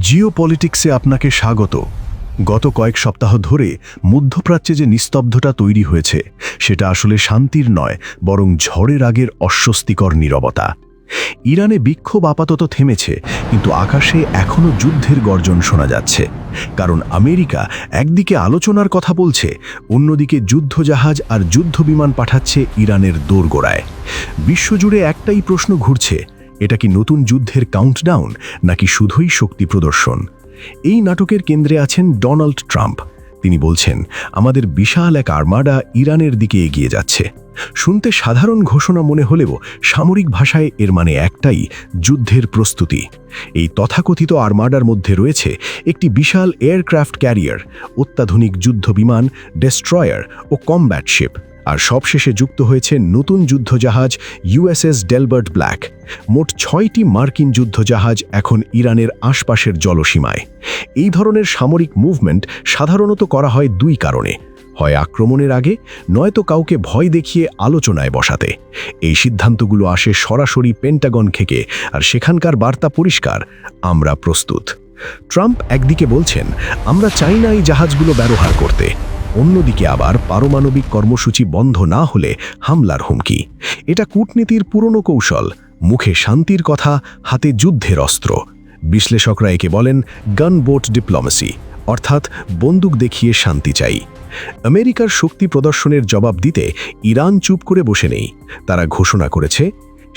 জিও পলিটিক্সে আপনাকে স্বাগত। গত কয়েক সপ্তাহ ধরে মধ্যপ্রাচ্যে যে নিস্তব্ধতা তৈরি হয়েছে, সেটা আসলে শান্তির নয়, বরং ঝড়ের আগের অস্বস্তিকর নীরবতা। ইরানে বিক্ষোভ আপাতত থেমেছে, কিন্তু আকাশে এখনও যুদ্ধের গর্জন শোনা যাচ্ছে। কারণ আমেরিকা একদিকে আলোচনার কথা বলছে, অন্যদিকে যুদ্ধজাহাজ আর যুদ্ধবিমান পাঠাচ্ছে ইরানের দোরগোড়ায়। বিশ্বজুড়ে একটাই প্রশ্ন ঘুরছে এটা কি নতুন যুদ্ধের কাউন্টডাউন নাকি শুধুই শক্তি প্রদর্শন? এই নাটকের কেন্দ্রে আছেন ডোনাল্ড ট্রাম্প। তিনি বলছেন, আমাদের বিশাল এক আর্মাডা ইরানের দিকে এগিয়ে যাচ্ছে। শুনতে সাধারণ ঘোষণা মনে হলেও সামরিক ভাষায় এর মানে একটাই, যুদ্ধের প্রস্তুতি। এই তথাকথিত আর্মাডার মধ্যে রয়েছে একটি বিশাল এয়ারক্রাফট ক্যারিয়ার অত্যাধুনিক যুদ্ধ বিমান ডেস্ট্রয়ার ও কমব্যাট শিপ আর সবশেষে যুক্ত হয়েছে নতুন যুদ্ধজাহাজ ইউএসএস ডেলবার্ট ব্ল্যাক মোট ছয়টি মার্কিন যুদ্ধজাহাজ এখন ইরানের আশপাশের জলসীমায়। এই ধরনের সামরিক মুভমেন্ট সাধারণত করা হয় দুই কারণে। হয় আক্রমণের আগে, নয়তো কাউকে ভয় দেখিয়ে আলোচনায় বসাতে। এই সিদ্ধান্তগুলো আসে সরাসরি পেন্টাগন থেকে, আর সেখানকার বার্তা পরিষ্কার, আমরা প্রস্তুত। ট্রাম্প একদিকে বলছেন, আমরা চাই না এই জাহাজগুলো ব্যবহার করতে। অন্যদিকে আবার পারমাণবিক কর্মসূচি বন্ধ না হলে হামলার হুমকি। এটা কূটনীতির পুরনো কৌশল। মুখে শান্তির কথা, হাতে যুদ্ধের অস্ত্র। বিশ্লেষকরা একে বলেন গান বোট ডিপ্লোমেসি অর্থাৎ বন্দুক দেখিয়ে শান্তি চাই। আমেরিকার শক্তি প্রদর্শনের জবাব দিতে ইরান চুপ করে বসে নেই। তারা ঘোষণা করেছে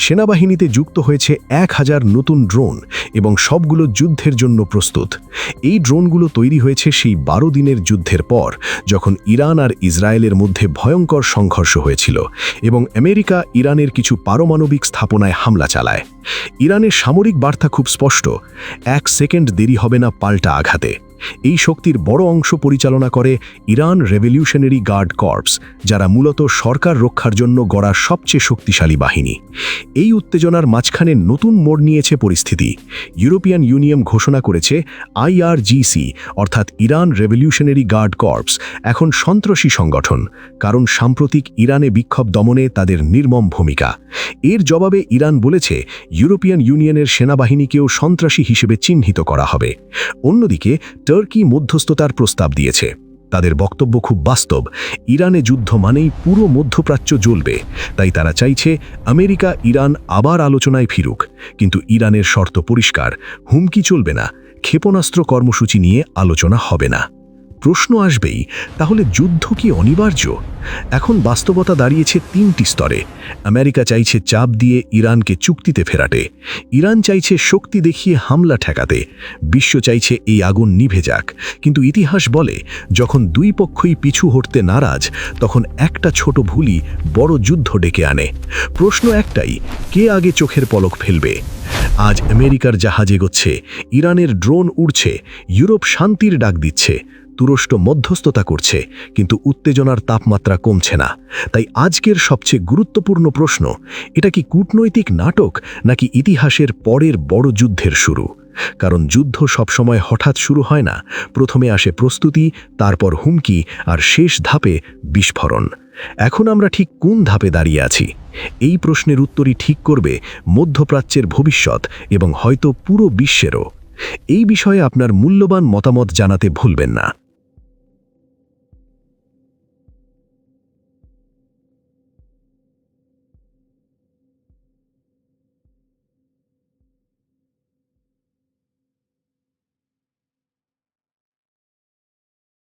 সেনাবাহিনীতে যুক্ত হয়েছে এক হাজার নতুন ড্রোন এবং সবগুলো যুদ্ধের জন্য প্রস্তুত। এই ড্রোনগুলো তৈরি হয়েছে সেই বারো দিনের যুদ্ধের পর, যখন ইরান আর ইসরায়েলের মধ্যে ভয়ঙ্কর সংঘর্ষ হয়েছিল এবং আমেরিকা ইরানের কিছু পারমাণবিক স্থাপনায় হামলা চালায়। ইরানের সামরিক বার্তা খুব স্পষ্ট, এক সেকেন্ড দেরি হবে না পাল্টা আঘাতে। এই শক্তির বড় অংশ পরিচালনা করে ইরান রেভলিউশনারি গার্ড কর্পস, যারা মূলত সরকার রক্ষার জন্য গড়া সবচেয়ে শক্তিশালী বাহিনী। এই উত্তেজনার মাঝখানে নতুন মোড় নিয়েছে পরিস্থিতি। ইউরোপিয়ান ইউনিয়ন ঘোষণা করেছে আইআরজিসি, অর্থাৎ ইরান রেভলিউশনারি গার্ড কর্পস, এখন সন্ত্রাসী সংগঠন, কারণ সাম্প্রতিক ইরানে বিক্ষোভ দমনে তাদের নির্মম ভূমিকা। এর জবাবে ইরান বলেছে, ইউরোপিয়ান ইউনিয়নের সেনাবাহিনীকেও সন্ত্রাসী হিসেবে চিহ্নিত করা হবে। অন্যদিকে টার্কি মধ্যস্থতার প্রস্তাব দিয়েছে। তাদের বক্তব্য খুব বাস্তব। ইরানে যুদ্ধ মানেই পুরো মধ্যপ্রাচ্য জ্বলবে। তাই তারা চাইছে আমেরিকা ইরান আবার আলোচনায় ফিরুক। কিন্তু ইরানের শর্ত পরিষ্কার। হুমকি চলবে না। ক্ষেপণাস্ত্র কর্মসূচি নিয়ে আলোচনা হবে না। প্রশ্ন আসবেই, তাহলে যুদ্ধ কি অনিবার্য? এখন বাস্তবতা দাঁড়িয়েছে তিনটি স্তরে। আমেরিকা চাইছে চাপ দিয়ে ইরানকে চুক্তিতে ফেরাতে। ইরান চাইছে শক্তি দেখিয়ে হামলা ঠেকাতে। বিশ্ব চাইছে এই আগুন নিভে যাক। কিন্তু ইতিহাস বলে, যখন দুই পক্ষই পিছু হটতে নারাজ, তখন একটা ছোট ভুলই বড় যুদ্ধ ডেকে আনে। প্রশ্ন একটাই, কে আগে চোখের পলক ফেলবে? আজ আমেরিকার জাহাজ এগোচ্ছে, ইরানের ড্রোন উড়ছে, ইউরোপ শান্তির ডাক দিচ্ছে। তুরস্ক মধ্যস্থতা করছে, কিন্তু উত্তেজনার তাপমাত্রা কমছে না। তাই আজকের সবচেয়ে গুরুত্বপূর্ণ প্রশ্ন, এটা কি কূটনৈতিক নাটক নাকি ইতিহাসের পরের বড় যুদ্ধের শুরু? কারণ যুদ্ধ সবসময় হঠাৎ শুরু হয় না, প্রথমে আসে প্রস্তুতি, তারপর হুমকি আর শেষ ধাপে বিস্ফোরণ। এখন আমরা ঠিক কোন ধাপে দাঁড়িয়ে আছি? এই প্রশ্নের উত্তরই ঠিক করবে মধ্যপ্রাচ্যের ভবিষ্যৎ এবং হয়তো পুরো বিশ্বেরও। এই বিষয়ে আপনার মূল্যবান মতামত জানাতে ভুলবেন না।